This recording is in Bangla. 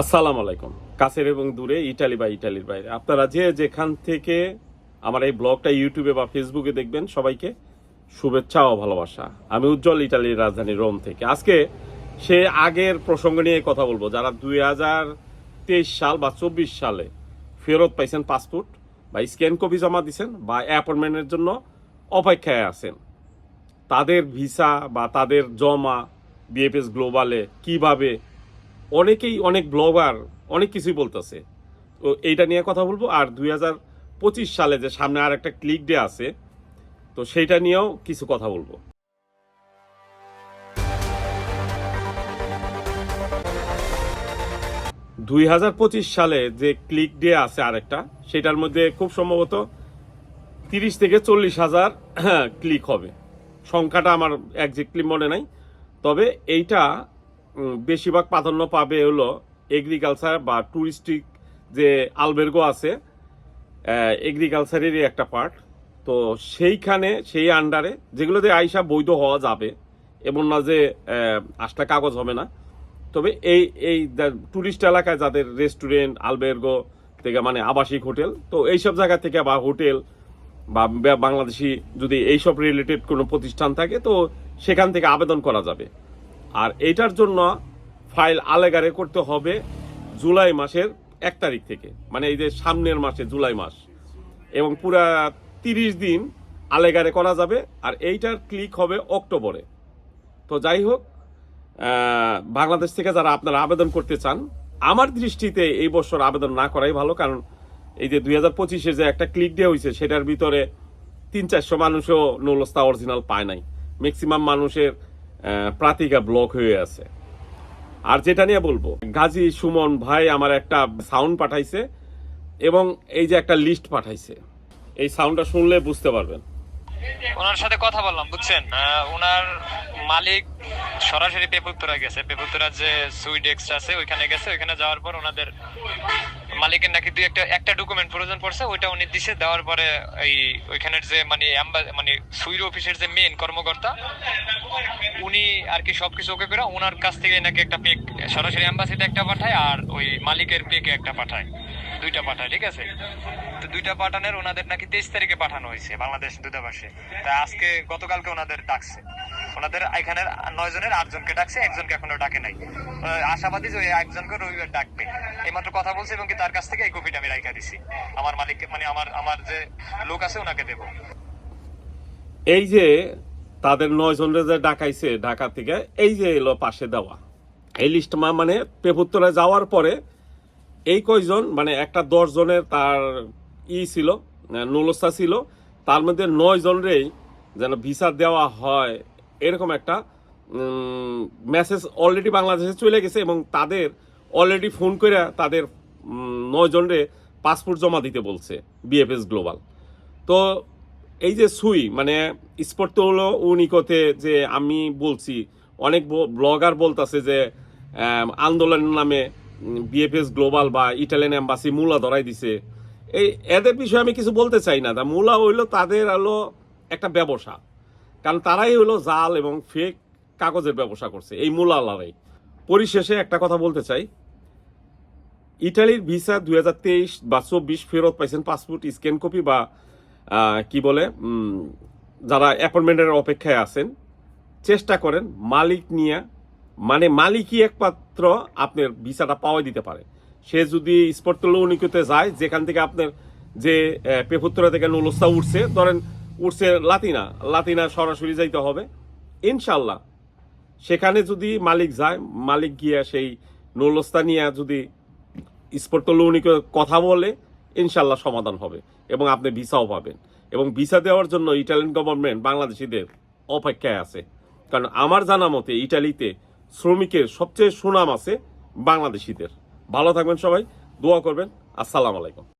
আসসালামু আলাইকুম। কাছের এবং দূরে, ইটালি বা ইটালির বাইরে। আপনারা যে যেখান থেকে আমার এই ব্লগটা ইউটিউবে বা ফেসবুকে দেখবেন, সবাইকে শুভেচ্ছা ও ভালোবাসা। আমি উজ্জ্বল ইটালির রাজধানী রোম থেকে। আজকে সে আগের প্রসঙ্গ নিয়ে কথা বলব। যারা দুই হাজার তেইশ সাল বা চব্বিশ সালে ফেরত পাইছেন পাসপোর্ট বা স্ক্যান কপি জমা দিয়েছেন বা অ্যাপয়েন্টমেন্টের জন্য অপেক্ষায় আছেন, তাদের ভিসা বা তাদের জমা বিএফএস গ্লোবালে কীভাবে অনেকেই অনেক ব্লগার অনেক কিছুই বলতেছে। তো এইটা নিয়ে কথা বলব। আর দুই হাজার পঁচিশ সালে যে সামনে আর একটা ক্লিক ডে আছে, তো সেইটা নিয়েও কিছু কথা বলব। দুই হাজার পঁচিশ সালে যে ক্লিক ডে আছে আরেকটা, সেটার মধ্যে খুব সম্ভবত তিরিশ থেকে চল্লিশ হাজার ক্লিক হবে। সংখ্যাটা আমার একজ্যাক্টলি মনে নাই। তবে এইটা বেশিরভাগ প্রাধান্য পাবে হলো এগ্রিকালচার বা টুরিস্টিক যে আলবের্গো আছে এগ্রিকালচারেরই একটা পার্ট তো সেইখানে, সেই আন্ডারে যেগুলোতে আইসা বৈধ হওয়া যাবে, এমন না যে আসলে কাগজ হবে না। তবে এই এই টুরিস্ট এলাকায় যাদের রেস্টুরেন্ট আলবের্গো থেকে মানে আবাসিক হোটেল, তো এইসব জায়গা থেকে বা হোটেল বা- বাংলাদেশি যদি এইসব রিলেটেড কোনো প্রতিষ্ঠান থাকে, তো সেখান থেকে আবেদন করা যাবে। আর এইটার জন্য ফাইল আলেগারে করতে হবে জুলাই মাসের এক তারিখ থেকে। মানে এই যে সামনের মাসে জুলাই মাস। এবং পুরা তিরিশ দিন আলেগারে করা যাবে আর এইটার ক্লিক হবে অক্টোবরে। তো যাই হোক বাংলাদেশ থেকে যারা আপনারা আবেদন করতে চান, আমার দৃষ্টিতে এই বছর আবেদন না করাই ভালো, কারণ এই যে দুই হাজার পঁচিশে যে একটা ক্লিক ডে হয়েছে, সেটার ভিতরে তিন চারশো মানুষও নৌলস্তা অরিজিনাল পায় নাই। ম্যাক্সিমাম মানুষের প্রাতিকা ব্লক হয়ে আছে। আর যেটা নিয়ে বলব, গাজী সুমন ভাই আমার একটা সাউন্ড পাঠাইছে এবং এই যে একটা লিস্ট পাঠাইছে। এই সাউন্ডটা শুনলে বুঝতে পারবেন। ওনার সাথে কথা বললাম, বুঝছেন? ওনার মালিক সরাসরি পেপুত্তরা গেছে। পেপুত্তরার যে সুইডেক্স আছে, ওইখানে গেছে। ওইখানে যাওয়ার পর ওনাদের মালিকের নাকি দুই একটা একটা ডকুমেন্ট প্রয়োজন পড়ছে, ওইটা উনি দিছে। দেওয়ার পরে এই ওইখানের যে মানে মানে সুইড অফিসের যে মেন কর্মকর্তা উনি আর কি সবকিছু ওকে করে ওনার কাছ থেকে নাকি একটা পেক সরাসরি অ্যাম্বাসিতে একটা পাঠায় আর ওই মালিকের পেকে একটা পাঠায়। দুইটা পাঠায়, ঠিক আছে? তো দুইটা পাঠানোর ওনাদের নাকি তেইশ তারিখে পাঠানো হয়েছে বাংলাদেশ দূতাবাসে। তা আজকে গতকালকে ওনাদের ডাকছে। ওনাদের এখানের নয় জনের আটজনকে ডাকছে একজনকে এখনও ডাকে নাই। আশাবাদী যে একজনকে রবিবার ডাকবে। এইমাত্র কথা বলছে এবং কি তার কাছ থেকে এই কপিটা আমি রাইখা দিছি। আমার মালিককে মানে আমার আমার যে লোক আছে ওনাকে দেবো। এই যে তাদের নয় জনের যে ডাকাইছে ঢাকা থেকে, এই যে এলো পাশে দেওয়া। এই লিস্ট মানে পেপুত্তরে যাওয়ার পরে এই কয়জন মানে একটা দশ জনের তার ই ছিল নুলস্তা ছিল, তার মধ্যে নয় জনেরই যেন ভিসা দেওয়া হয়, এরকম একটা মেসেজ অলরেডি বাংলাদেশে চলে গেছে এবং তাদের অলরেডি ফোন করে তাদের নয় জনরে পাসপোর্ট জমা দিতে বলছে বিএফএস গ্লোবাল তো এই যে সুই মানে স্পট হলো উনিকতে যে আমি বলছি, অনেক ব্লগার বলতাছে যে আন্দোলনের নামে বিএফএস গ্লোবাল বা ইটালিয়ান এম্বাসি মূলা ধরাই দিছে। এই এদের বিষয়ে আমি কিছু বলতে চাই না। তা মূলা হইল তাদের হলো একটা ব্যবসা। কারণ তারাই হলো জাল এবং ফেক কাগজের ব্যবসা করছে, এই মূলালারাই পরিশেষে একটা কথা বলতে চাই। ইটালির ভিসা দু হাজার তেইশ বা চব্বিশ ফেরত পাইছেন পাসপোর্ট, স্ক্যান কপি বা কি বলে যারা অ্যাপয়েন্টমেন্টের অপেক্ষায় আছেন, চেষ্টা করেন মালিক নিয়ে মানে মালিকই একমাত্র আপনার ভিসাটা পাওয়া দিতে পারে। সে যদি স্পর্টল উনিকতে যায়, যেখান থেকে আপনার যে পেপুত্তরা থেকে নুলস্তা উঠছে, ধরেন উঠছে লাতিনা লাতিনা সরাসরি যাইতে হবে। ইনশাল্লাহ সেখানে যদি মালিক যায়, মালিক গিয়া সেই নুলস্তা নিয়ে যদি স্পর্টলৌনিকে কথা বলে ইনশাল্লাহ সমাধান হবে এবং আপনি ভিসাও পাবেন। এবং ভিসা দেওয়ার জন্য ইটালিয়ান গভর্নমেন্ট বাংলাদেশিদের অপেক্ষায় আছে। কারণ আমার জানা মতে ইটালিতে শ্রমিকের সবচেয়ে সুনাম আছে বাংলাদেশিদের। ভালো থাকবেন সবাই, দোয়া করবেন। আসসালামু আলাইকুম।